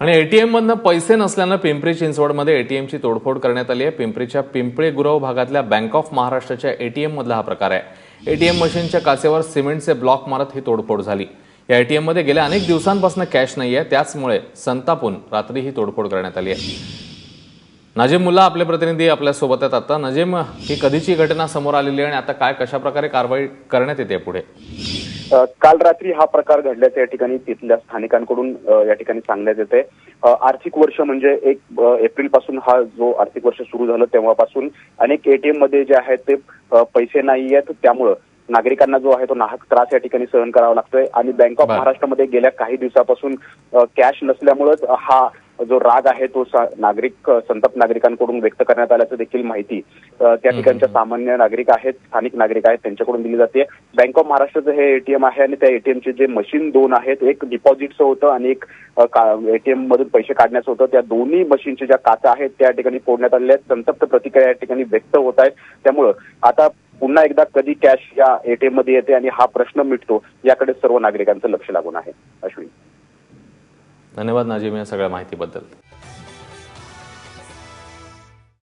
आणि एटीएम मधनं पैसे नसल्यानं पिंपरी चिंचवडमध्ये एटीएमची तोडफोड करण्यात आली आहे. पिंपरीच्या पिंपळे गुरव भागातल्या बँक ऑफ महाराष्ट्राच्या एटीएम मधला हा प्रकार आहे. एटीएम मशीनच्या काचेवर सिमेंटचे ब्लॉक मारत ही तोडफोड झाली. या एटीएममध्ये गेल्या अनेक दिवसांपासून कॅश नाही आहे त्याचमुळे संतापून रात्री ही तोडफोड करण्यात आली आहे. नजीम मुल्ला आपले प्रतिनिधी आपल्यासोबत आहेत आता. नजीम ही कधीची घटना समोर आलेली आहे आणि आता काय कशा प्रकारे कारवाई करण्यात येते पुढे? काल रात्री हा प्रकार घडल्याचं या ठिकाणी तिथल्या स्थानिकांकडून या ठिकाणी सांगण्यात येते आर्थिक वर्ष म्हणजे एक एप्रिलपासून हा जो आर्थिक वर्ष सुरू झालं तेव्हापासून अनेक एटीएममध्ये जे आहेत ते पैसे नाही आहेत. त्यामुळं नागरिकांना जो आहे तो नाहक त्रास या ठिकाणी सहन करावा लागतोय. आणि बँक ऑफ. महाराष्ट्रामध्ये गेल्या काही दिवसापासून कॅश नसल्यामुळेच हा जो राग आहे तो नागरिक संतप्त नागरिकांकडून व्यक्त करण्यात आल्याचं देखील माहिती त्या ठिकाणच्या सामान्य नागरिक आहेत स्थानिक नागरिक आहेत त्यांच्याकडून दिली जाते. बँक ऑफ महाराष्ट्राचं हे एटीएम आहे आणि त्या एटीएमचे जे मशीन दोन आहेत एक डिपॉझिटचं होतं आणि एक एटीएम मधून पैसे काढण्याचं होतं. त्या दोन्ही मशीनच्या ज्या काचा आहेत त्या ठिकाणी फोडण्यात आलेल्या आहेत. संतप्त प्रतिक्रिया या ठिकाणी व्यक्त होत आहेत. त्यामुळं आता पुन्हा एकदा कधी कॅश या एटीएममध्ये येते आणि हा प्रश्न मिटतो याकडे सर्व नागरिकांचं लक्ष लागून आहे. अश्विनी. धन्यवाद नाजिम या सगळ्या माहितीबद्दल.